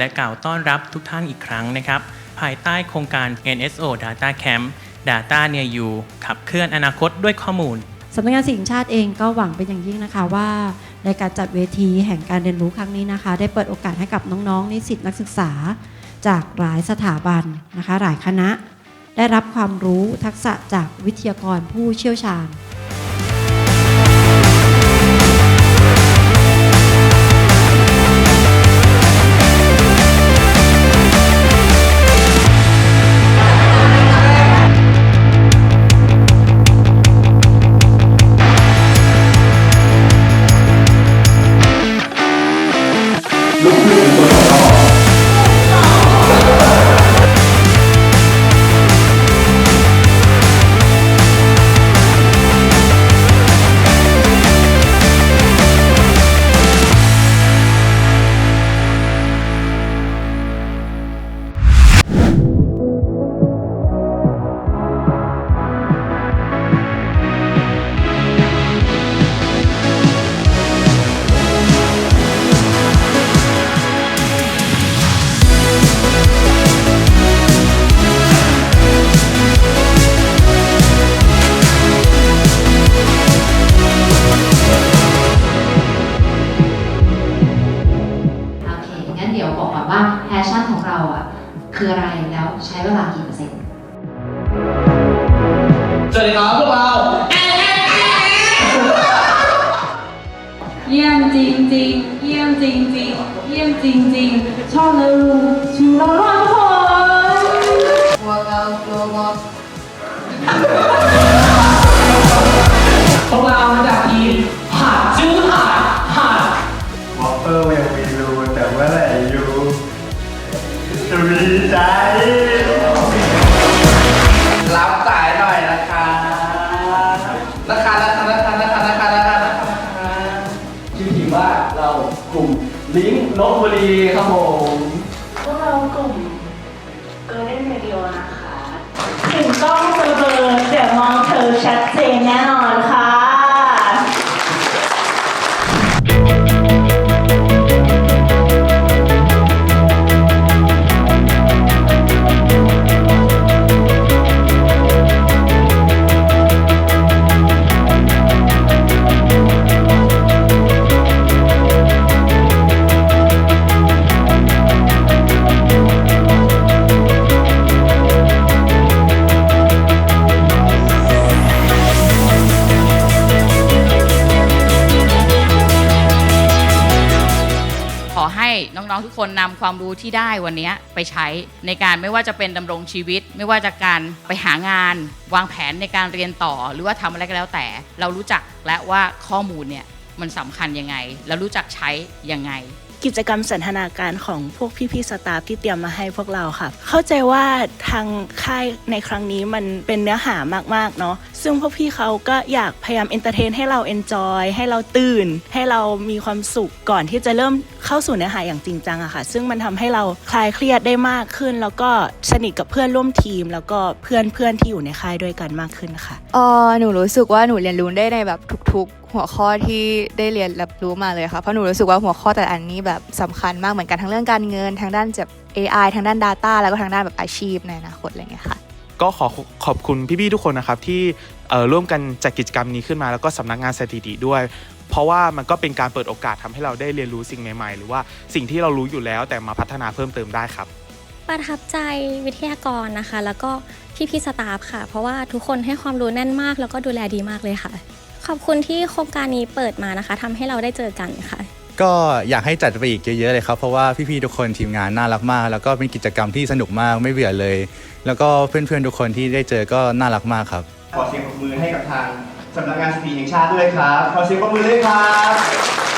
และกล่าวต้อนรับทุกท่านอีกครั้งนะครับ ภายใต้โครงการ NSO Data Camp Data Near You ขับเคลื่อนอนาคตด้วยข้อมูลสำนักงานสิ่งชาติเองก็หวังเป็นอย่างยิ่งนะคะว่า ในการจัดเวทีแห่งการเรียนรู้ครั้งนี้นะคะ ได้เปิดโอกาสให้กับน้องๆ นิสิตนักศึกษา จากหลายสถาบันนะคะ หลายคณะ ได้รับความรู้ทักษะจากวิทยากรผู้เชี่ยวชาญ คืออะไรแล้วใช้เวลากี่เปอร์เซ็นต์สวัสดีครับพวกเราเยี่ยมจริงจริงๆเยี่ยมจริงจริงๆเยี่ยมจริงจริงๆชอบเลยลุงชูร้อนร้อนทุกคนพวกเลิงก์ลบบุรีครับผม พวกเรากลุ่มเกิร์ลเล่นเมดิโอนะคะ ให้น้องๆทุกคนนำความรู้ที่ได้วันนี้ไปใช้ในการไม่ว่าจะเป็นดำรงชีวิต ไม่ว่าจะการไปหางาน วางแผนในการเรียนต่อ หรือว่าทำอะไรก็แล้วแต่ เรารู้จักและว่าข้อมูลเนี่ยมันสำคัญยังไง แล้วรู้จักใช้ยังไง กิจกรรมสันทนาการของพวกพี่ๆสตาฟที่เตรียมมาให้พวกเราค่ะ เข้าใจว่าทางค่ายในครั้งนี้มันเป็นเนื้อหามากๆเนาะ ซึ่งพวกพี่เขาก็อยากพยายามเอนเตอร์เทนให้เราเอนจอยให้เราตื่น ให้เรามีความสุขก่อนที่จะเริ่มเข้าสู่เนื้อหาอย่างจริงจังอะค่ะ ซึ่งมันทำให้เราคลายเครียดได้มากขึ้น แล้วก็สนิทกับเพื่อนร่วมทีม แล้วก็เพื่อนๆที่อยู่ในค่ายด้วยกันมากขึ้นค่ะเออหนูรู้สึกว่าหนูเรียนรู้ได้ในแบบทุกๆ หัวข้อที่ได้เรียนรับรู้มาเลยค่ะเพราะหนูรู้สึกว่าหัวข้อแต่ละอันนี้แบบสำคัญมากเหมือนกันทั้งเรื่องการเงินทางด้านแบบ AI ทางด้าน Data แล้วก็ทางด้านแบบอาชีพในอนาคตอะไรเงี้ยค่ะ ก็ขอขอบคุณพี่ๆทุกคนนะครับที่ร่วมกันจัดกิจกรรมนี้ขึ้นมา แล้วก็สำนักงานสถิติด้วย เพราะว่ามันก็เป็นการเปิดโอกาสทำให้เราได้เรียนรู้สิ่งใหม่ ๆ หรือว่าสิ่งที่เรารู้อยู่แล้วแต่มาพัฒนาเพิ่มเติมได้ครับ ประทับใจวิทยากรนะคะ แล้วก็พี่ๆสตาฟค่ะ เพราะว่าทุกคนให้ความรู้แน่นมาก แล้วก็ดูแลดีมากเลยค่ะ ขอบคุณที่โครงการนี้เปิดมานะคะทำให้เราได้เจอกันค่ะ ก็อยากให้จัดไปอีกเยอะๆเลยครับ เพราะว่าพี่ๆทุกคนทีมงานน่ารักมาก แล้วก็เป็นกิจกรรมที่สนุกมากไม่เบื่อเลย แล้วก็เพื่อนๆทุกคนที่ได้เจอก็น่ารักมากครับ ขอเสียงปรบมือให้กับทางสำนักงานสตรีแห่งชาติด้วยครับ ขอเสียงปรบมือด้วยครับ